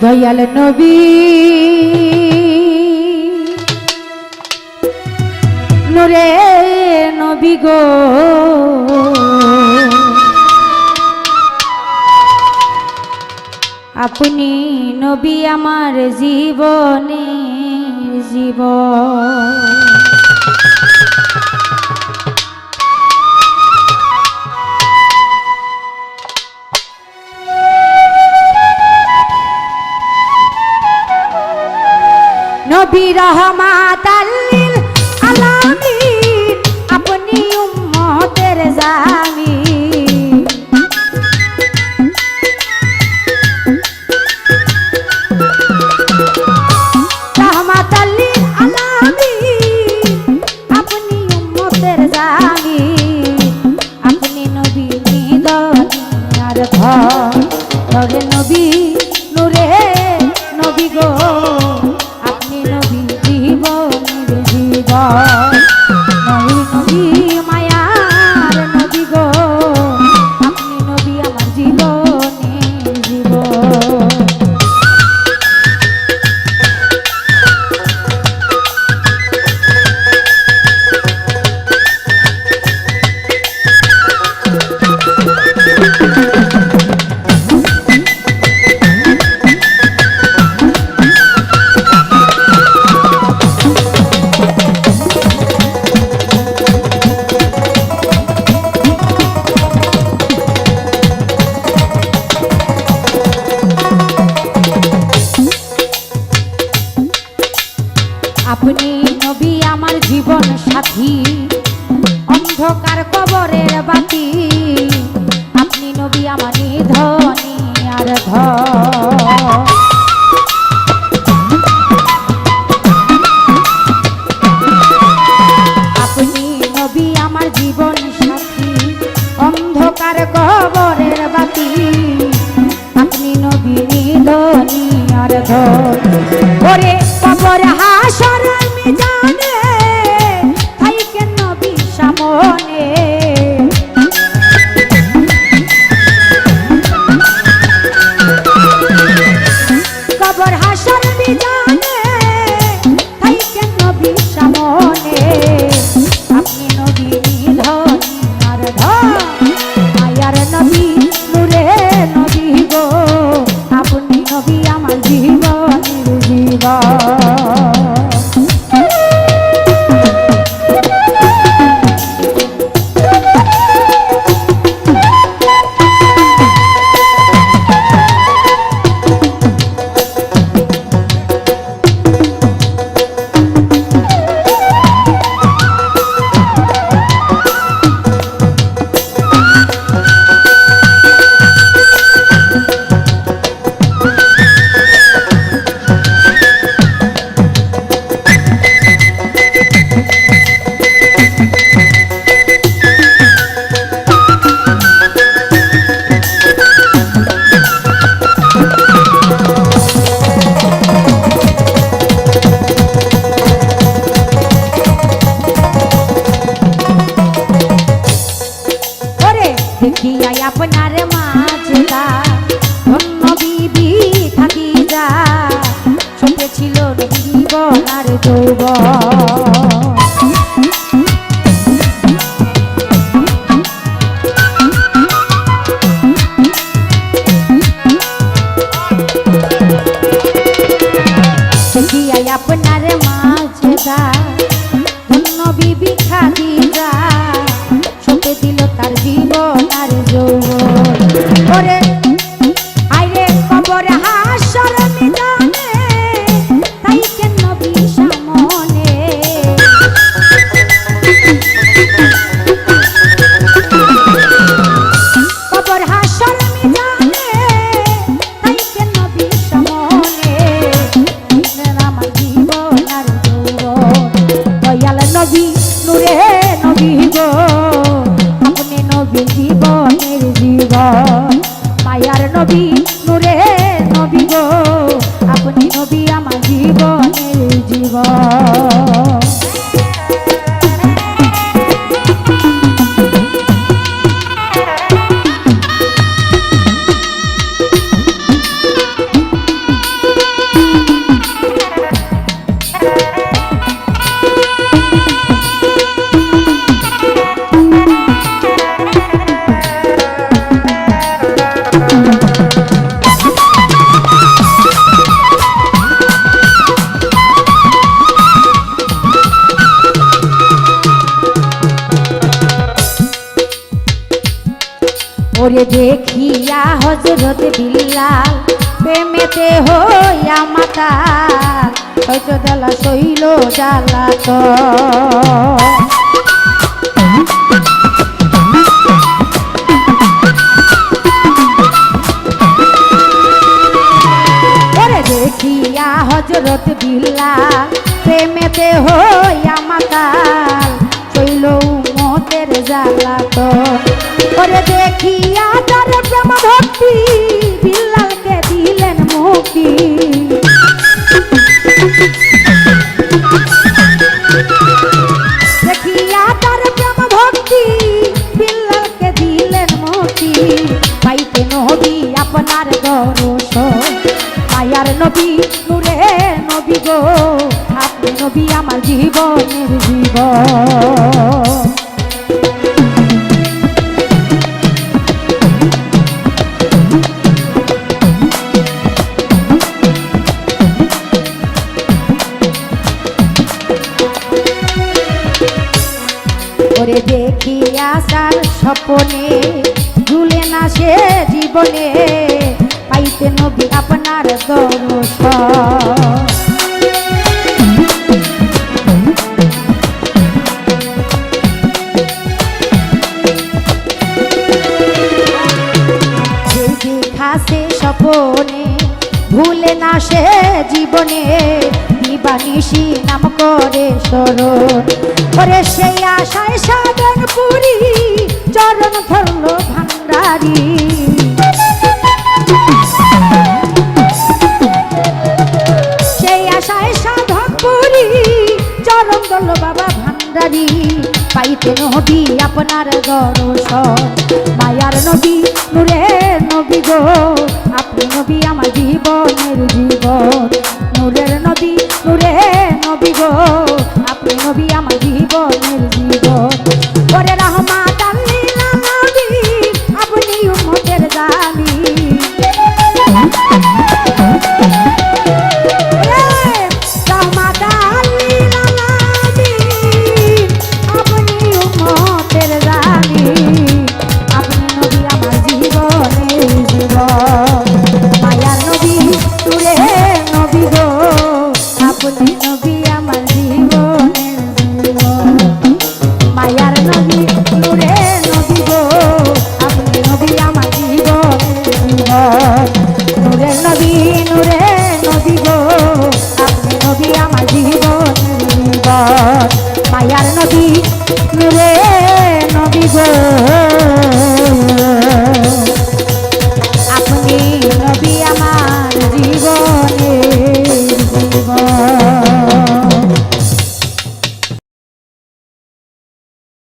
দয়াল নবী। নোরে নবী গো। আপনি নবী আমার জীবনে জীবন। রহমাতাল্লি তোমার yeah. ওরে দেখিয়া হজরত বিল্লাল প্রেমেতে হইয়া মাতা হয়তো দেলা শৈল জ্বালা দেখিয়া তার ভক্তি বিল্লালকে দিলেন মুক্তি দেখিয়া তার প্রেম ভক্তি বিল্লালকে দিলেন মুক্তি পাইতে নবী আপনার দর্শন মায়ার নবী, নূরে নবী গো। আপনি নবী আমার জীবনের জীবন। স্বপনে ভুলে না সে জীবনে পাইতে নবী আপনার খাসে স্বপনে ভুলে না সে জীবনে দিবানিশি নাম করে স্মরণ করে সেই আশায় সাধন পুরি চরণ ধরল ভান্ডারি সেই আশায় সাধন পুরি চরণ ধরল বাবা ভান্ডারি পাইতে নবী আপনার দর্শন। মায়ার নবী নূরের নবী গো। আপনি নবী আমার জীবনের জীবন। নূরের নবী নূরের নবী গো। রে নবী গো